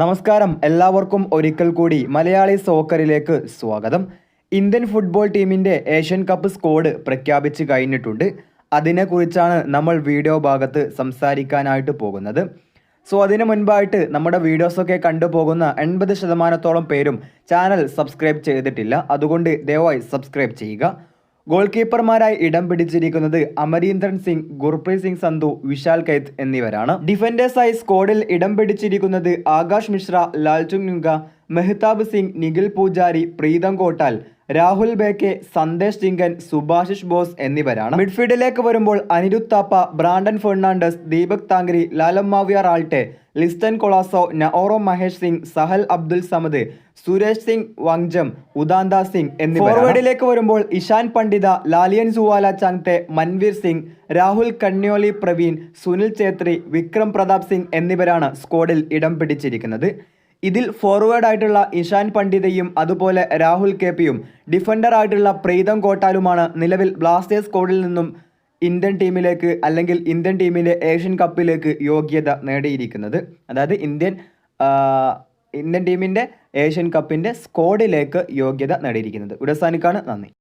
നമസ്കാരം. എല്ലാവർക്കും ഒരിക്കൽ കൂടി മലയാളി സോക്കറിലേക്ക് സ്വാഗതം. ഇന്ത്യൻ ഫുട്ബോൾ ടീമിന്റെ ഏഷ്യൻ കപ്പ് സ്കോഡ് പ്രഖ്യാപിച്ച് കഴിഞ്ഞിട്ടുണ്ട്. അതിനെക്കുറിച്ചാണ് നമ്മൾ വീഡിയോ ഭാഗത്ത് സംസാരിക്കാനായിട്ട് പോകുന്നത്. സോ അതിനു മുൻപായിട്ട് നമ്മുടെ വീഡിയോസൊക്കെ കണ്ടുപോകുന്ന എൺപത് ശതമാനത്തോളം പേരും ചാനൽ സബ്സ്ക്രൈബ് ചെയ്തിട്ടില്ല. അതുകൊണ്ട് ദയവായി സബ്സ്ക്രൈബ് ചെയ്യുക. ഗോൾ കീപ്പർമാരായി ഇടം പിടിച്ചിരിക്കുന്നത് അമരീന്ദർ സിംഗ് ഗുർപ്രീത് സിംഗ് സന്ധു വിശാൽ കൈത്ത് എന്നിവരാണ്. ഡിഫൻഡേഴ്സായി സ്ക്വാഡിൽ ഇടം പിടിച്ചിരിക്കുന്നത് ആകാശ് മിശ്ര ലാൽചുങ് നുങ്ക മെഹ്താബ് സിംഗ് നിഖിൽ പൂജാരി പ്രീതം കോട്ടാൽ രാഹുൽ ബേക്കെ സന്ദേശ് ജിങ്കൻ സുഭാഷിഷ് ബോസ് എന്നിവരാണ്. മിഡ്ഫീൽഡിലേക്ക് വരുമ്പോൾ അനിരുദ്ധ് താപ്പ ബ്രാൻഡൻ ഫെർണാണ്ടസ് ദീപക് താങ്കരി ലാലം മാവിയാർ ആൾട്ടെ ലിസ്റ്റൻ കൊളാസോ നഓറോ മഹേഷ് സിംഗ് സഹൽ അബ്ദുൽ സമദ് സുരേഷ് സിംഗ് വങ്ജം ഉദാന്ത സിംഗ് എന്നിവർ ഫോർവേഡിലേക്ക് വരുമ്പോൾ ഇഷാൻ പണ്ഡിത ലാലിയൻ സുവാല ചാങ്തെ മൻവീർ സിംഗ് രാഹുൽ കണ്യോലി പ്രവീൺ സുനിൽ ഛേത്രി വിക്രം പ്രതാപ് സിംഗ് എന്നിവരാണ് സ്ക്വാഡിൽ ഇടം പിടിച്ചിരിക്കുന്നത്. ഇതിൽ ഫോർവേഡായിട്ടുള്ള ഇഷാൻ പണ്ഡിതയും അതുപോലെ രാഹുൽ കെ പിയും ഡിഫൻഡറായിട്ടുള്ള പ്രീതം കോട്ടാലുമാണ് നിലവിൽ ബ്ലാസ്റ്റേഴ്സ് കോഡിൽ നിന്നും ഇന്ത്യൻ ടീമിലേക്ക് അല്ലെങ്കിൽ ഇന്ത്യൻ ടീമിന്റെ ഏഷ്യൻ കപ്പിലേക്ക് യോഗ്യത നേടിയിരിക്കുന്നത്. അതായത് ഇന്ത്യൻ ഇന്ത്യൻ ടീമിന്റെ ഏഷ്യൻ കപ്പിന്റെ സ്കോഡിലേക്ക് യോഗ്യത നേടിയിരിക്കുന്നത്. ഉടസാനിക്കാണ് നന്ദി.